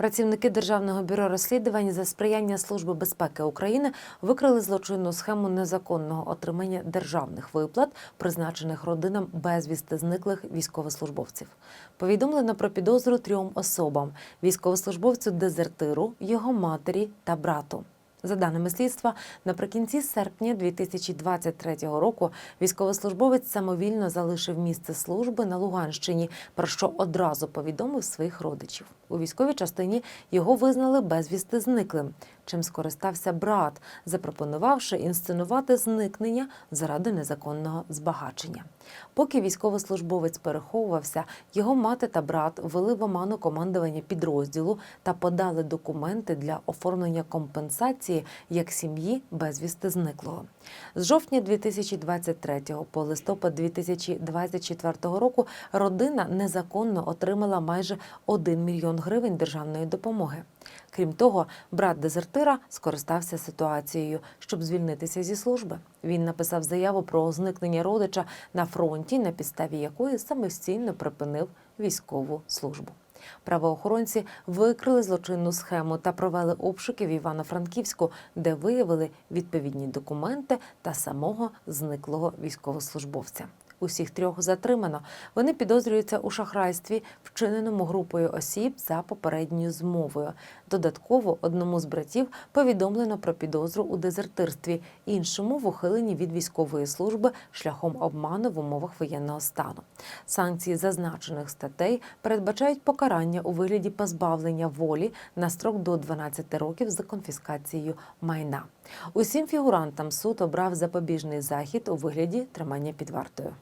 Працівники Державного бюро розслідувань за сприяння Служби безпеки України викрили злочинну схему незаконного отримання державних виплат, призначених родинам безвісти зниклих військовослужбовців. Повідомлено про підозру трьом особам: військовослужбовцю дезертиру, його матері та брату. За даними слідства, наприкінці серпня 2023 року військовослужбовець самовільно залишив місце служби на Луганщині, про що одразу повідомив своїх родичів. У військовій частині його визнали безвісти зниклим, чим скористався брат, запропонувавши інсценувати зникнення заради незаконного збагачення. Поки військовослужбовець переховувався, його мати та брат ввели в оману командування підрозділу та подали документи для оформлення компенсації як сім'ї безвісти зниклого. З жовтня 2023 по листопад 2024 року родина незаконно отримала майже 1 мільйон гривень державної допомоги. Крім того, брат дезертира скористався ситуацією, щоб звільнитися зі служби. Він написав заяву про зникнення родича на фронті, на підставі якої самостійно припинив військову службу. Правоохоронці викрили злочинну схему та провели обшуки в Івано-Франківську, де виявили відповідні документи та самого зниклого військовослужбовця. Усіх трьох затримано. Вони підозрюються у шахрайстві, вчиненому групою осіб за попередньою змовою. Додатково одному з братів повідомлено про підозру у дезертирстві, іншому в ухиленні від військової служби шляхом обману в умовах воєнного стану. Санкції зазначених статей передбачають покарання у вигляді позбавлення волі на строк до 12 років за конфіскацією майна. Усім фігурантам суд обрав запобіжний захід у вигляді тримання під вартою.